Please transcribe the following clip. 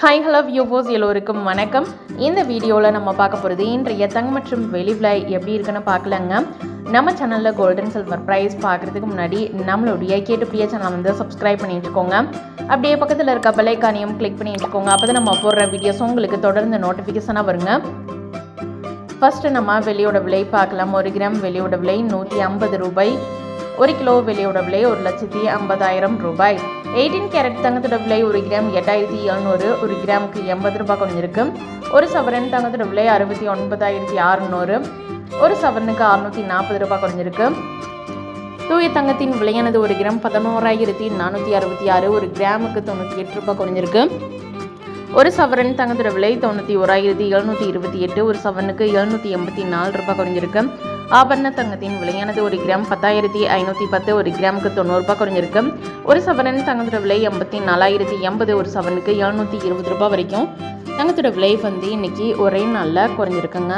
Hi hello வியூவோஸ் எல்லோருக்கும் வணக்கம். இந்த வீடியோவில் நம்ம பார்க்க போகிறது இன்றைய தங்க மற்றும் வெளி விலை எப்படி இருக்குன்னு பார்க்கலங்க. நம்ம சேனலில் கோல்டன் சில்வர் ப்ரைஸ் பார்க்குறதுக்கு முன்னாடி நம்மளுடைய கேட்டுப்பிடிய சேனல் வந்து சப்ஸ்கிரைப் பண்ணி வச்சுக்கோங்க அப்படியே பக்கத்தில் இருக்க பெல்லைக்கானையும் கிளிக் பண்ணி வச்சுக்கோங்க அப்போ தான் நம்ம போடுற வீடியோஸ் உங்களுக்கு தொடர்ந்து நோட்டிஃபிகேஷனாக வருங்க. ஃபஸ்ட்டு நம்ம வெளியோட விலை பார்க்கலாம். ஒரு கிராம் வெளியோட விலை நூற்றி ஐம்பது ரூபாய். ஒரு கிலோ வெளியோட விலை ஒரு லட்சத்தி ஐம்பதாயிரம் ரூபாய். எயிட்டீன் கேரட் தங்கத்தோட விலை ஒரு கிராம் எட்டாயிரத்தி எழுநூறு ஒரு கிராமுக்கு எண்பது ரூபாய் குறைஞ்சிருக்கு. ஒரு சவரன் தங்கத்தோட விலை அறுபத்தி ஒன்பதாயிரத்தி அறுநூறு ஒரு சவரனுக்கு அறுநூற்றி நாற்பது ரூபாய் குறைஞ்சிருக்கு. தூய தங்கத்தின் விலையானது ஒரு கிராம் பதினோராயிரத்தி நானூற்றி அறுபத்தி ஆறு ஒரு கிராமுக்கு தொண்ணூற்றி எட்டு ரூபாய் குறைஞ்சிருக்கு. ஒரு சவரன் தங்கத்தோட விலை தொண்ணூற்றி ஓராயிரத்தி எழுநூற்றி இருபத்தி எட்டு ஒரு சவரனுக்கு எழுநூற்றி எண்பத்தி நாலு ரூபாய் குறைஞ்சிருக்கு. ஆபரண தங்கத்தின் விலையானது ஒரு கிராம் பத்தாயிரத்தி ஐநூற்றி பத்து ஒரு கிராமுக்கு தொண்ணூறு ரூபாய் குறைஞ்சிருக்கு. ஒரு சவரன் தங்கத்தோட விலை எண்பத்தி நாலாயிரத்தி எண்பது ஒரு சவரனுக்கு எழுநூற்றி இருபது ரூபாய் வரைக்கும். தங்கத்தோட விலை வந்து இன்னைக்கு ஒரே நாளில் குறைஞ்சிருக்குங்க.